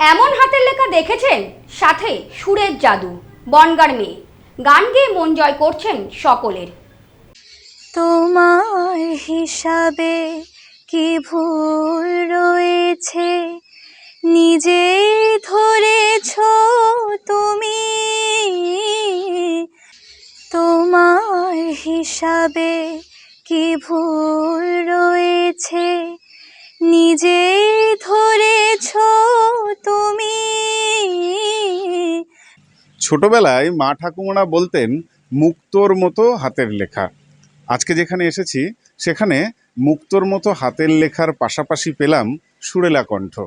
এমন হাতের লেখা দেখেছেন? সাথে সুরের জাদু, বনগার মেয়ে। গান গেয়ে মন জয় করছেন সকলের। তোমার হিসাবে কি ভুল রয়েছে? নিজে ধরেছ তুমি। তোমার হিসাবে কি ভুল রয়েছে? নিজে ধরেছ তুমি। ছোটবেলায় মা ঠাকুমারা বলতেন মুক্তোর মতো হাতের লেখা। আজকে যেখানে এসেছি সেখানে মুক্তোর মতো হাতের লেখার পাশাপাশি পেলাম সুরেলা কণ্ঠ।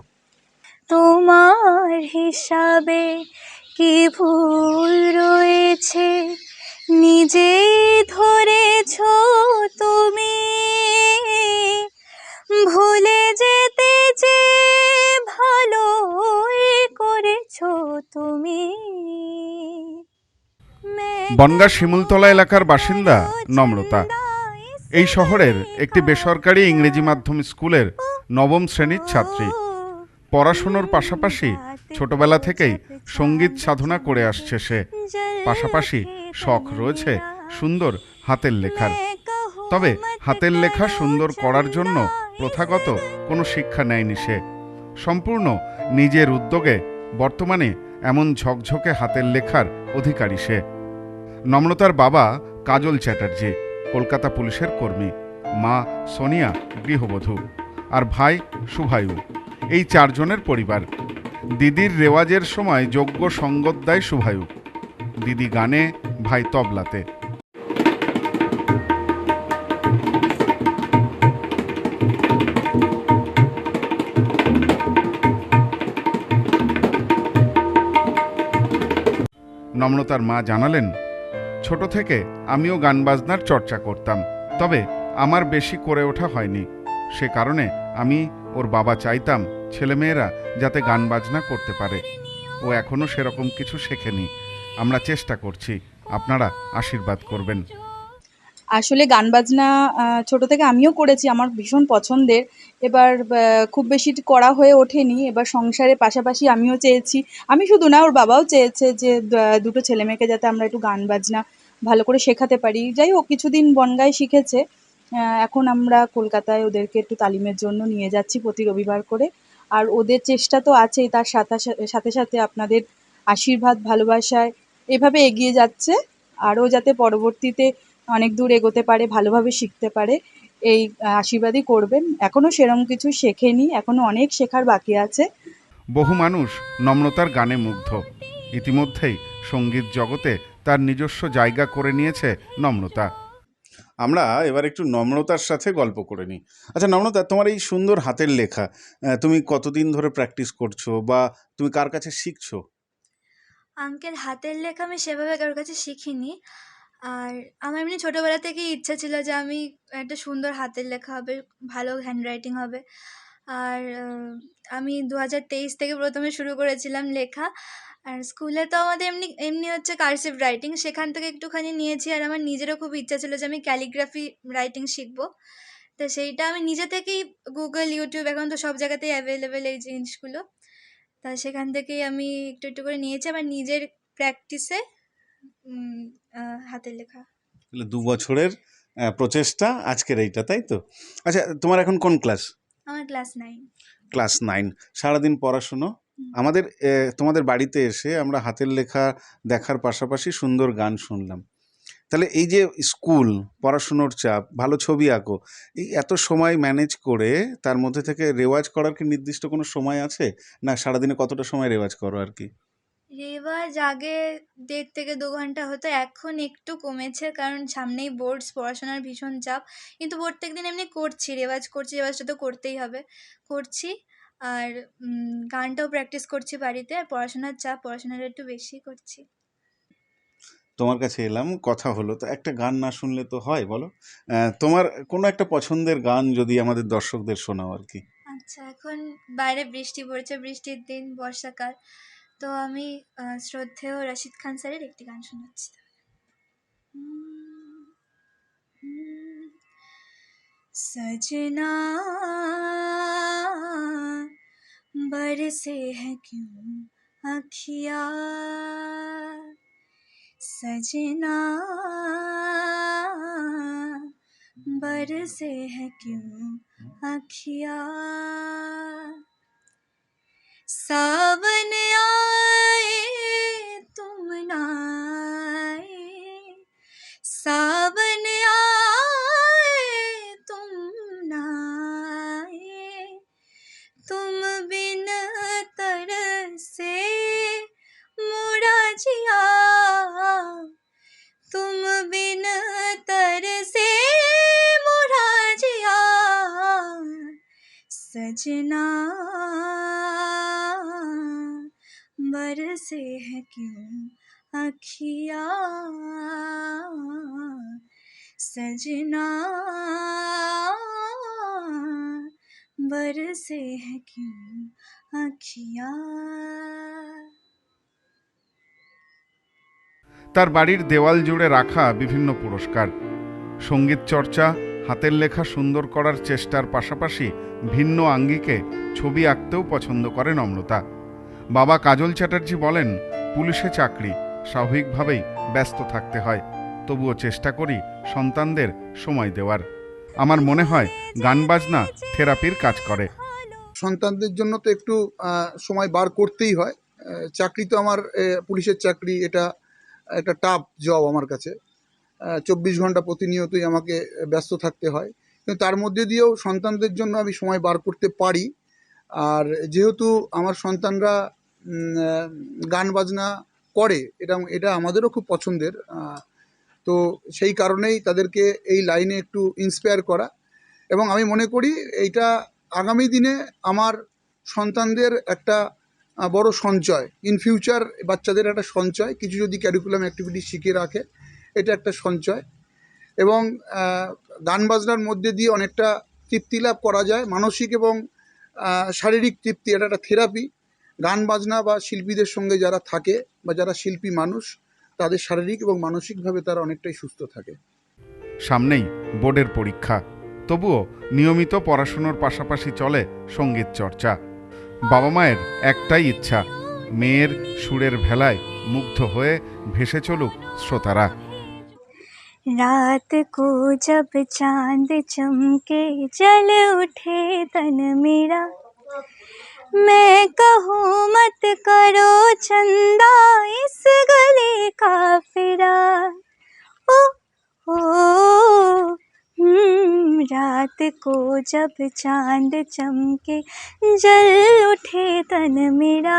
তোমার হিসাবে কি ভুল রয়েছে? নিজে ধরেছ তুমি। তুমি। বনগাঁ শিমুলতলা এলাকার বাসিন্দা নম্রতা। এই শহরের একটি বেসরকারি ইংরেজি মাধ্যম স্কুলের নবম শ্রেণির ছাত্রী। পড়াশুনোর পাশাপাশি ছোটবেলা থেকেই সংগীত সাধনা করে আসছে সে। পাশাপাশি শখ রয়েছে সুন্দর হাতের লেখার। তবে হাতের লেখা সুন্দর করার জন্য প্রথাগত কোনো শিক্ষা নেয়নি সে। সম্পূর্ণ নিজের উদ্যোগে বর্তমানে এমন ঝকঝকে হাতের লেখার অধিকারী সে। নম্রতার বাবা কাজল চ্যাটার্জি, কলকাতা পুলিশের কর্মী। মা সোনিয়া, গৃহবধূ। আর ভাই শুভায়ু এই চারজনের পরিবার। দিদির রেওয়াজের সময় যোগ্য সঙ্গত দেয় শুভায়ু দিদি গানে, ভাই তবলাতে। নম্রতার মা জানালেন, ছোট থেকে আমিও গান বাজনার চর্চা করতাম, তবে আমার বেশি করে ওঠা হয়নি। সে কারণে আমি ওর বাবা চাইতাম, ছেলেমেয়েরা যাতে গান বাজনা করতে পারে। ও এখনও সেরকম কিছু শেখেনি। আমরা চেষ্টা করছি। আপনারা আশীর্বাদ করবেন। আসলে গান বাজনা ছোটো থেকে আমিও করেছি, আমার ভীষণ পছন্দের। এবার খুব বেশি করা হয়ে ওঠেনি, এবার সংসারের পাশাপাশি আমিও চেয়েছি। আমি শুধু না, ওর বাবাও চেয়েছে যে দুটো ছেলে মেয়েকে যাতে আমরা একটু গান বাজনা ভালো করে শেখাতে পারি। যাই হোক, কিছুদিন বনগায় শিখেছে। এখন আমরা কলকাতায় ওদেরকে একটু তালিমের জন্য নিয়ে যাচ্ছি প্রতি রবিবার করে। আর ওদের চেষ্টা তো আছেই, তার সাথে সাথে সাথে আপনাদের আশীর্বাদ, ভালোবাসায় এভাবে এগিয়ে যাচ্ছে। আরও যাতে পরবর্তীতে অনেক দূর এগোতে পারে ভালোভাবে শিখতে পারে এই আশীর্বাদই করবেন। এখনও সেরম কিছু শেখেনি এখনও অনেক শেখার বাকি আছে। বহু মানুষ নম্রতার গানে মুগ্ধ। ইতিমধ্যেই সংগীত জগতে তার নিজস্ব জায়গা করে নিয়েছে নম্রতা। আমরা এবার একটু নম্রতার সাথে গল্প করে নিই। আচ্ছা নম্রতা তোমার এই সুন্দর হাতের লেখা তুমি কতদিন ধরে প্র্যাকটিস করছ বা তুমি কার কাছে শিখছো? আঙ্কেল হাতের লেখা আমি সেভাবে কারোর কাছে শিখিনি। আর আমার এমনি ছোটোবেলা থেকেই ইচ্ছা ছিল যে আমি একটা সুন্দর হাতের লেখা হবে, ভালো হ্যান্ডরাইটিং হবে। আর আমি দু হাজার তেইশ থেকে প্রথমে শুরু করেছিলাম লেখা। আর স্কুলে তো আমাদের এমনি এমনি হচ্ছে কার্সিভ রাইটিং সেখান থেকে একটুখানি নিয়েছি। আর আমার নিজেরও খুব ইচ্ছা ছিল যে আমি ক্যালিগ্রাফি রাইটিং শিখব। তো সেইটা আমি নিজে থেকেই গুগল ইউটিউব এখন তো সব জায়গাতেই অ্যাভেলেবেল এই জিনিসগুলো। তা সেখান থেকেই আমি একটু একটু করে নিয়েছি। আবার নিজের প্র্যাকটিসে হাতের লেখা। তাহলে দু বছরের প্রচেষ্টা আজকের এইটা তাই তো? আচ্ছা তোমার এখন কোন ক্লাস? আমার ক্লাস নাইন। Class nine. সারাদিন পড়াশুনো? আমাদের তোমাদের বাড়িতে এসে আমরা হাতের লেখা দেখার পাশাপাশি সুন্দর গান শুনলাম। তাহলে এই যে স্কুল পড়াশুনোর চাপ ভালো ছবি আঁকো এই এত সময় ম্যানেজ করে তার মধ্যে থেকে রেওয়াজ করার কি নির্দিষ্ট কোনো সময় আছে? না সারাদিনে কতটা সময় রেওয়াজ করো আর কি? রেওয়াজ আগে দেড় থেকে দু ঘণ্টা হতো এখন একটু কমেছে কারণ সামনেই বোর্ডস পড়াশোনার ভীষণ চাপ। কিন্তু প্রত্যেক দিন এমনি করছি রেওয়াজ করছি রেওয়াজটা তো করতেই হবে। করছি আর গানটাও প্র্যাকটিস করছি বাড়িতে আর পড়াশোনার চাপ পড়াশোনাটা একটু বেশি করছি। তোমার কাছে এলাম কথা হলো তো একটা গান না শুনলে তো হয় বলো। তোমার কোনো একটা পছন্দের গান যদি আমাদের দর্শকদের শোনাও আর কি? আচ্ছা এখন বাইরে বৃষ্টি পড়ছে বৃষ্টির দিন বর্ষাকাল। তো আমি আহ, শ্রদ্ধেয় রশিদ খান স্যারের একটি গান শোনাচ্ছি সজনা बरसे है क्यों अखिया सजना बरसे है क्यों अखिया सावन आए, तुम नाए। सावन आए, तुम नाए। तुम बिन तरसे मोरा जिया तुम बिन तरसे मोरा जिया सजना बरसे है क्यों अखिया सजना बरसे है क्यों अखिया তার বাড়ির দেওয়াল জুড়ে রাখা বিভিন্ন পুরস্কার সঙ্গীত চর্চা হাতের লেখা সুন্দর করার চেষ্টার পাশাপাশি ভিন্ন আঙ্গিকে ছবি আঁকতেও পছন্দ করে নম্রতা বাবা কাজল চ্যাটার্জি বলেন, পুলিশে চাকরি, স্বাভাবিকভাবেই ব্যস্ত থাকতে হয়। তবুও চেষ্টা করি সন্তানদের সময় দেওয়ার। আমার মনে হয় গান বাজনা থেরাপির কাজ করে। সন্তানদের জন্য তো একটু সময় বার করতেই হয়। চাকরি তো আমার পুলিশের চাকরি, এটা একটা টাফ জব আমার কাছে। চব্বিশ ঘণ্টা প্রতিনিয়তই আমাকে ব্যস্ত থাকতে হয়। কিন্তু তার মধ্যে দিয়েও সন্তানদের জন্য আমি সময় বার করতে পারি। আর যেহেতু আমার সন্তানরা গান বাজনা করে, এটা এটা আমাদেরও খুব পছন্দের তো সেই কারণেই তাদেরকে এই লাইনে একটু ইন্সপায়ার করা। এবং আমি মনে করি এইটা আগামী দিনে আমার সন্তানদের একটা বড় সঞ্চয়। ইন ফিউচার বাচ্চাদের একটা সঞ্চয়, কিছু যদি ক্যারিকুলাম অ্যাক্টিভিটি শিখে রাখে, এটা একটা সঞ্চয়। এবং গান বাজনার মধ্যে দিয়ে অনেকটা তৃপ্তি লাভ করা যায়, মানসিক এবং শারীরিক তৃপ্তি, এটা একটা থেরাপি। গান বাজনা বা শিল্পীদের সঙ্গে যারা থাকে বা যারা শিল্পী মানুষ, তাদের শারীরিক এবং মানসিকভাবে তারা অনেকটাই সুস্থ থাকে। সামনেই বোর্ডের পরীক্ষা। তবুও নিয়মিত পড়াশুনোর পাশাপাশি চলে সংগীত চর্চা। বাবা মায়ের একটাই ইচ্ছা, মেয়ের সুরের ভেলায় মুগ্ধ হয়ে ভেসে চলুক শ্রোতারা। रात को जब चांद चमके जल उठे तन मेरा मैं कहूँ मत करो चंदा इस गली का फिरा ओ ओ हम्म, रात को जब चांद चमके जल उठे तन मेरा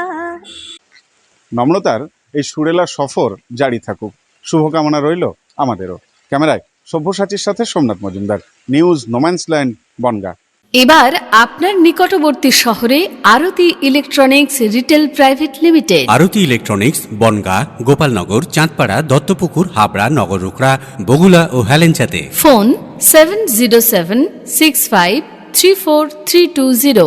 নম্রতার এই সুরেলা সফর জারি থাকুক শুভকামনা রইল আমাদেরও ক্যামেরায় সভ্যসাচীর সাথে Somnath Majumdar. News no man's land Bongaon. এবার আপনার নিকটবর্তী শহরে Aarti electronics retail private limited. Aarti electronics Bongaon Gopalnagar Chandpara Duttapukur Habra Nagarukra Bagula ও হেলেঞ্চাতে। Phone seven zero seven six five three four three two zero.